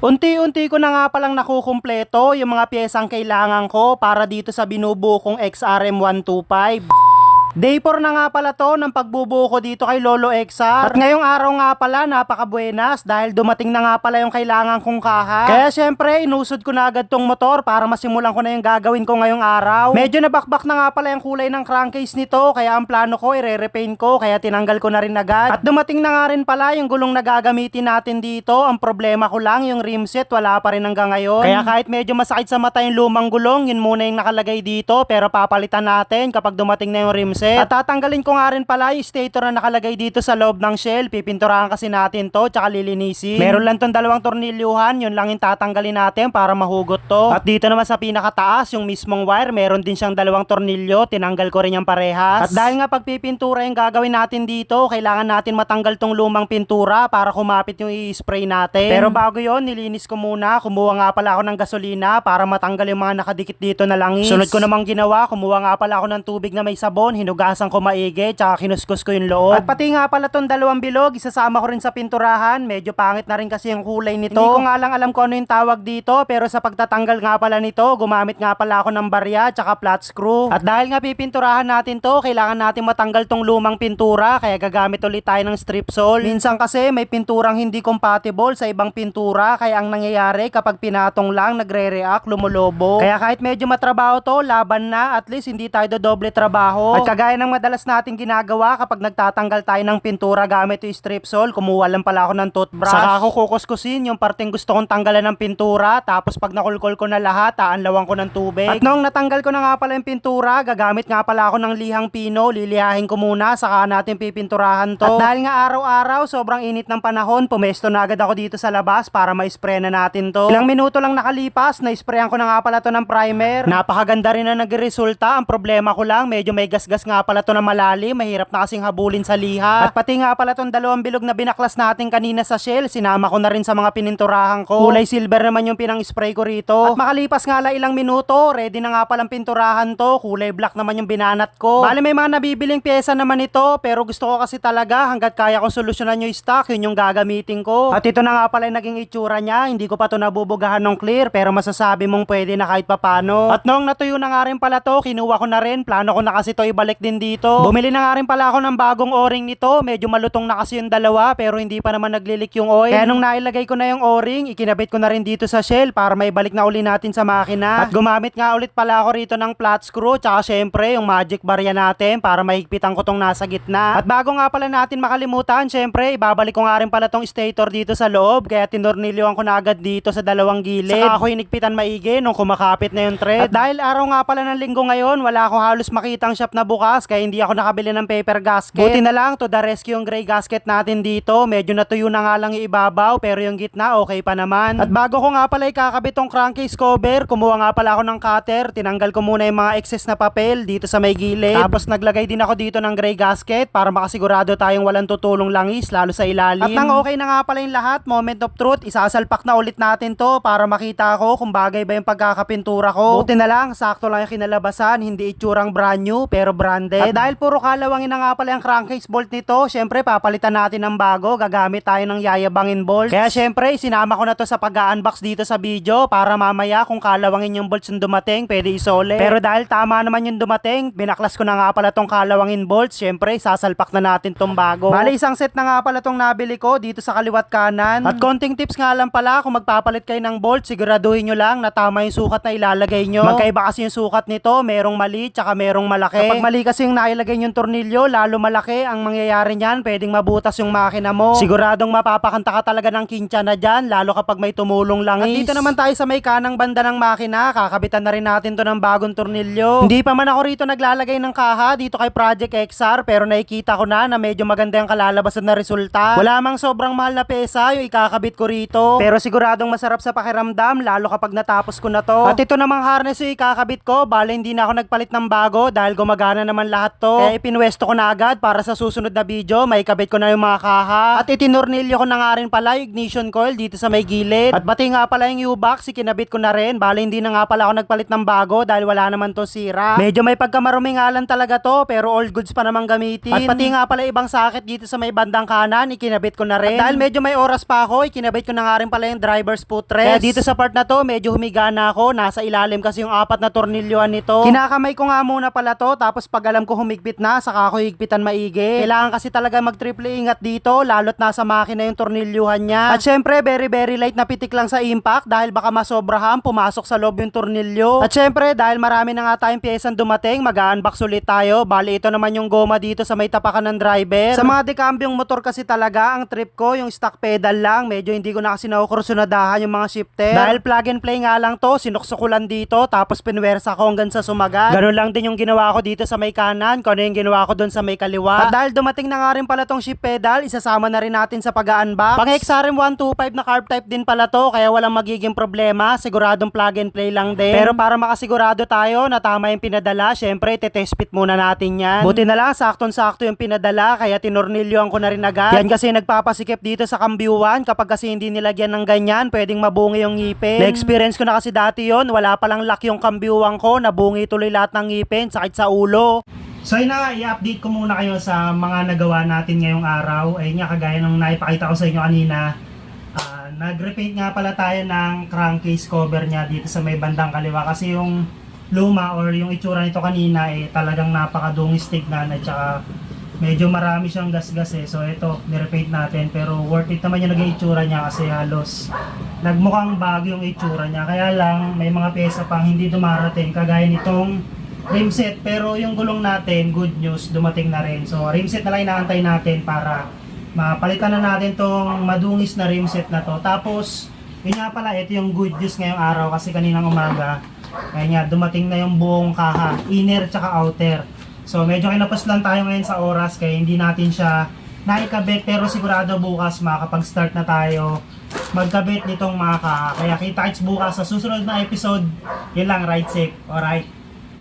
Unti-unti ko na nga palang nakukumpleto yung mga piyesang kailangan ko para dito sa binubuo kong XRM125. Day 4 na nga pala to ng pagbubuo ko dito kay Lolo XR. At ngayong araw nga pala, napakabuenas dahil dumating na nga pala yung kailangan kong kaha. Kaya syempre, inusod ko na agad tong motor para masimulan ko na yung gagawin ko ngayong araw. Medyo nabakbak na nga pala yung kulay ng crankcase nito, kaya ang plano ko, ire-repaint ko, kaya tinanggal ko na rin agad. At dumating na nga rin pala yung gulong na gagamitin natin dito. Ang problema ko lang, yung rim set, wala pa rin hanggang ngayon. Kaya kahit medyo masakit sa mata yung lumang gulong, yun muna yung nakalagay dito, pero papalitan natin kapag dumating na yung rim set. At tatanggalin ko nga rin pala yung stator na nakalagay dito sa loob ng shell. Pipinturahan kasi natin to, tsaka lilinisin. Meron lang tong dalawang tornilyuhan, yun lang yung tatanggalin natin para mahugot to. At dito naman sa pinakataas, yung mismong wire, meron din siyang dalawang tornilyo, tinanggal ko rin yung parehas. At dahil nga pagpipintura yung gagawin natin dito, kailangan natin matanggal tong lumang pintura para kumapit yung i-spray natin. Pero bago yon nilinis ko muna, kumuha nga pala ako ng gasolina para matanggal yung mga nakadikit dito na langis. Sunod ko namang ginawa, kumuha nga pala ako ng tubig na may sabon, hinugasan ko maigi, tsaka kinuskus ko yung loob. At pati nga pala tong dalawang bilog, isasama ko rin sa pinturahan, medyo pangit na rin kasi yung kulay nito. Hindi ko nga lang alam kung ano yung tawag dito, pero sa pagtatanggal nga pala nito, gumamit nga pala ako ng barya, tsaka flat screw. At dahil nga pipinturahan natin to, kailangan natin matanggal tong lumang pintura, kaya gagamit ulit tayo ng strip sole. Minsan kasi may pinturang hindi compatible sa ibang pintura, kaya ang nangyayari kapag pinatong lang, nagre-react, lumulobo. Kaya kahit medyo matrabaho to, laban na, at least hindi tayo doble trabaho. At kagaya ng madalas nating ginagawa kapag nagtatanggal tayo ng pintura gamit yung strip sole, kumuha lang pala ako ng toothbrush. Saka ako kukuskusin yung parteng gusto kong tanggalan ng pintura, tapos pag nakulkol ko na lahat, aanlawan ko ng tubig. At noong natanggal ko na nga pala yung pintura, gagamit nga pala ako ng lihang pino, lilihahin ko muna, saka natin pipinturahan to. At dahil nga araw-araw, sobrang init ng panahon, pumesto na agad ako dito sa labas para ma-spray na natin to. Ilang minuto lang nakalipas, na-sprayan ko na nga pala to ng primer. Napakaganda rin na nagresulta. Ang problema ko lang, medyo may gasgas nga pala to na malalim, mahirap na kasing habulin sa liha. At pati nga pala tong dalawang bilog na binaklas natin kanina sa shell, sinama ko na rin sa mga pininturahan ko. Kulay silver naman yung pinang-spray ko rito. At makalipas nga lang ilang minuto, ready na nga palang pinturahan to. Kulay black naman yung binanat ko. Bali may mga nabibiling pyesa naman ito, pero gusto ko kasi talaga hanggat kaya kong solusyonan yung stock, yun yung gagamitin ko. At ito na nga pala yung naging itsura niya, hindi ko pa to nabubugahan ng clear, pero masasabi mong pwede na kahit papano. At noong natuyo na nga rin pala to, kinuha ko na rin, plano ko na kasi to ibalik din dito. Bumili na nga rin pala ako ng bagong o-ring nito, medyo malutong na kasi yung dalawa, pero hindi pa naman naglilik yung oil. Kaya nung nailagay ko na yung o-ring, ikinabit ko na rin dito sa shell para may balik na uli natin sa makina. At gumamit nga ulit pala ako rito ng flat screw, tsaka syempre yung magic barya natin para mahigpitan ko tong nasa gitna. At bago nga pala natin makalimutan, syempre ibabalik ko nga rin pala tong stator dito sa loob, kaya tinornilyoan ko na agad dito sa dalawang gilid. Saka ako hinigpitan maigi nung kumakapit na yung thread. At dahil araw nga pala ng linggo ngayon, wala ako halos makitang shop na bukas, kaya hindi ako nakabili ng paper gasket. Buti na lang to the rescue yung gray gasket natin dito. Medyo natuyo na nga lang yung ibabaw, pero yung gitna okay pa naman. At bago ko nga pala ikakabit tong crankcase cover, kumuha nga pala ako ng cutter, tinanggal ko muna yung mga excess na papel dito sa may gilid. Tapos naglagay din ako dito ng gray gasket para makasigurado tayong walang tutulong langis, lalo sa ilalim. At nang okay na nga pala yung lahat, moment of truth, isasalpak na ulit natin to para makita ko kung bagay ba yung pagkakapintura ko. Buti na lang, sakto lang yung kinalabasan, hindi itsurang brand new, pero branded. At dahil puro kalawangin na nga pala yung crankcase bolt nito, syempre papalitan natin ng bago, gagamit tayo ng yayabangin bolt. Kaya syempre, sinama ko na to sa pag-unbox dito sa video para mamaya kung kalawangin yung bolts yung dumating, pwede isole. Pero dahil tama naman yung dumating, binaklas ko na nga pala tong kalawangin bolts, syempre sasalpak na natin tong bago. Bale, isang set na nga pala tong nabili ko dito sa kaliwat kanan. At konting tips nga lang pala kung magpapalit kayo ng bolt, siguraduhin nyo lang na tama yung sukat na ilalagay nyo. Magkaiba kasi yung sukat nito, merong mali tsaka merong malaki. Kapag mali kasi yung nailagay yung tornilyo, lalo malaki, ang mangyayari niyan, pwedeng mabutas yung makina mo. Siguradong mapapakanta ka talaga ng kincha na dyan, lalo kapag may tumulong langis. At dito naman tayo sa may kanang banda ng makina, kakabitan na rin natin to ng bagong tornilyo. Hindi pa man ako rito naglalagay ng kaha dito kay Project XR, pero nakikita ko na na medyo maganda yung kalalabasan na resulta. Wala mang sobrang mahal na pesa yung ikakabit ko rito. Pero siguradong masarap sa pakiramdam, lalo kapag natapos ko na to. At ito namang harness yung ikakabit ko, bale hindi na ako nagpalit ng bago dahil gumagana naman lahat to. Kaya ipinwesto ko na agad para sa susunod na video, may kabit ko na yung mga kaha. At itinornilyo ko na nga rin pala yung ignition coil dito sa may gilid. At pati nga pala yung U-box, ikinabit ko na rin. Bale, hindi na nga pala ako nagpalit ng bago dahil wala naman to sira. Medyo may pagkamarumingalan talaga to, pero all goods pa naman gamitin. At pati nga pala ibang socket dito sa may bandang kanan, ikinabit ko na rin. At dahil medyo may oras pa ako, ikinabit ko na nga rin pala yung driver's footrest. Kaya dito sa part na to, medyo humiga na ako. Nasa ilalim kasi yung apat na tornilyoan nito. Kinakamay ko nga muna pala to, tapos pag alam ko humigpit na, saka ako higpitan maigi. Kailangan kasi talaga mag-triple ingat dito, lalo't nasa makina yung tornilyuhan niya. At syempre, very very light na pitik lang sa impact dahil baka masobrahan, pumasok sa loob yung tornilyo. At syempre, dahil marami na nga tayong piyesang dumating, mag-unbox ulit tayo. Bali, ito naman yung goma dito sa may tapakan ng driver. Sa mga dekambyong motor kasi talaga, ang trip ko, yung stock pedal lang. Medyo hindi ko na kasi nakukursunadahan yung mga shifter. Dahil plug and play nga lang to, lang dito, tapos pinwersa ko hanggang sa sumagat. Ganun lang din yung ginawa ko dito sa may kanan, kung ano yung ginawa ko doon sa may kaliwa. At dahil dumating na nga rin pala tong shift pedal, isasama na rin natin sa pag-unbox. Pang XRM 125 na carb type din pala to, kaya walang magiging problema. Siguradong plug and play lang din. Pero para makasigurado tayo na tama yung pinadala, syempre, tetest fit muna natin yan. Buti na lang, saktong-sakto yung pinadala, kaya tinornilyoan ko na rin agad. Yan kasi nagpapasikip dito sa kambyuan, kapag kasi hindi nilagyan ng ganyan, pwedeng mabungi yung ngipin. Na-experience ko na kasi dati yon wala palang lock yung kambyuan ko, nabungi tuloy lahat ng ngipin, sakit sa ulo. So yun na nga, i-update ko muna kayo sa mga nagawa natin ngayong araw. Ayun nga, kagaya nung naipakita ko sa inyo kanina, ah, nag-repaint nga pala tayo ng crankcase cover niya dito sa may bandang kaliwa. Kasi yung luma or yung itsura nito kanina eh talagang napakadungis tignan at saka medyo marami siyang gasgas eh. So ito, nirepaint natin pero worth it naman yung naging itsura niya kasi halos nagmukhang bago yung itsura niya. Kaya lang may mga pyesa pang hindi dumarating kagaya nitong rim set pero yung gulong natin good news dumating na rin. So rim set na lang inaantay natin para mapalitan na natin tong madungis na rim set na to. Tapos yun nga pala ito yung good news ngayong araw kasi kaninang umaga kaya nga dumating na yung buong kaha inner tsaka outer. So medyo kinapos lang tayo ngayon sa oras kaya hindi natin siya naikabit pero sigurado bukas makakapag start na tayo magkabit nitong mga kaha. Kaya kita bukas sa susunod na episode. Yun lang ride safe alright